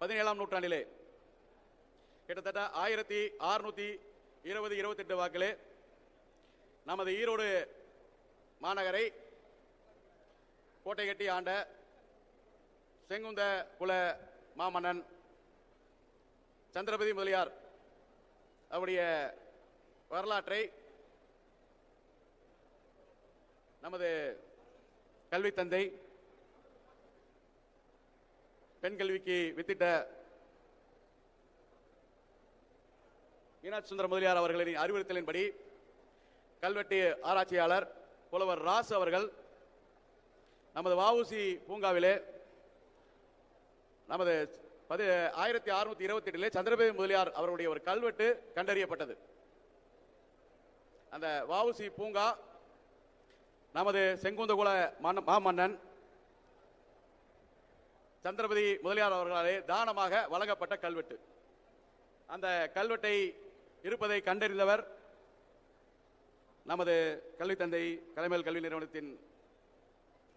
பதினேழாம் நூற்றாண்டிலே கிட்டத்தட்ட ஆயிரத்தி அறுநூத்தி இருபது இருபத்தெட்டு வாக்கிலே நமது ஈரோடு மாநகரை கோட்டை கட்டி ஆண்ட செங்குந்த குல மாமன்னன் சந்திரபதி முதலியார் அவருடைய வரலாற்றை நமது கல்வி தந்தை பெண் கல்விக்கு வித்திட்ட மீனாட்சி சுந்தர முதலியார் அவர்களின் அறிவுறுத்தலின்படி கல்வெட்டு ஆராய்ச்சியாளர் புலவர் ராஸ் அவர்கள் நமது வஉசி பூங்காவிலே நமது பதி ஆயிரத்தி அறுநூத்தி இருபத்தி எட்டிலே சந்திரபதி முதலியார் அவருடைய ஒரு கல்வெட்டு கண்டறியப்பட்டது. அந்த வஉசி பூங்கா நமது செங்குந்தகுல மன்ன- மாமன்னன் சந்திரபதி முதலியார் அவர்களாலே தானமாக வழங்கப்பட்ட கல்வெட்டு. அந்த கல்வெட்டை இருப்பதை கண்டறிந்தவர் நமது கல்வி தந்தை கலைமேல் கல்வி நிறுவனத்தின்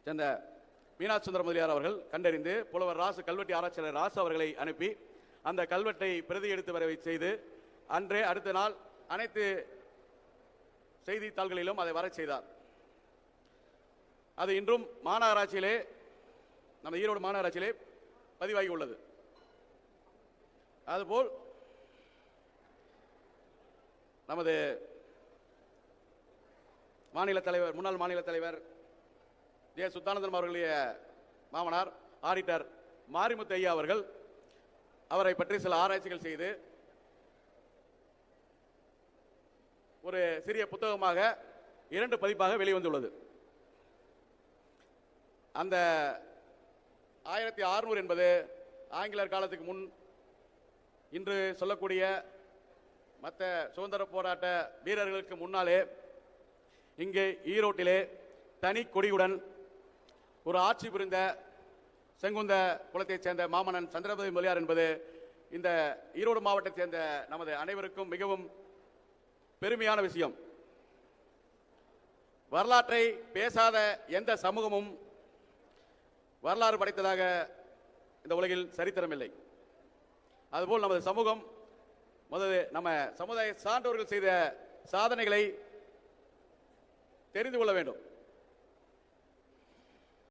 சேர்ந்த மீனாட்சி சுந்தர முதலியார் அவர்கள் கண்டறிந்து புலவர் ராசு கல்வெட்டு ஆராய்ச்சியாளர் ராசு அவர்களை அனுப்பி அந்த கல்வெட்டை பிரதி எடுத்து வரவை செய்து அன்றே அடுத்த நாள் அனைத்து செய்தித்தாள்களிலும் அதை வரச் செய்தார். அது இன்றும் மாநகராட்சியிலே நம்ம ஈரோடு மாநகராட்சியிலே பதிவாகி உள்ளது. அதுபோல் நமது மாநில தலைவர் முன்னாள் மாநில தலைவர் ஜே. சுத்தானந்தன் அவர்களுடைய மாமனார் ஆடிட்டர் மாரிமுத்து ஐயா அவர்கள் அவரை பற்றி சில ஆராய்ச்சிகள் செய்து ஒரு சிறிய புத்தகமாக இரண்டு பதிப்பாக வெளிவந்துள்ளது. அந்த ஆயிரத்தி அறுநூறு என்பது ஆங்கிலேயர் காலத்துக்கு முன் இன்று சொல்லக்கூடிய மற்ற சுதந்திர போராட்ட வீரர்களுக்கு முன்னாலே இங்கே ஈரோட்டிலே தனி கொடியுடன் ஒரு ஆட்சி புரிந்த செங்குந்த குலத்தைச் சேர்ந்த மாமன்னன் சந்திரபதி முதலியார் என்பது இந்த ஈரோடு மாவட்டத்தைச் சேர்ந்த நமது அனைவருக்கும் மிகவும் பெருமையான விஷயம். வரலாற்றை பேசாத எந்த சமூகமும் வரலாறு படைத்ததாக இந்த உலகில் சரித்திரமில்லை. அதுபோல் நமது சமூகம் முதல் நம்ம சமுதாய சான்றோர்கள் செய்த சாதனைகளை தெரிந்து கொள்ள வேண்டும்.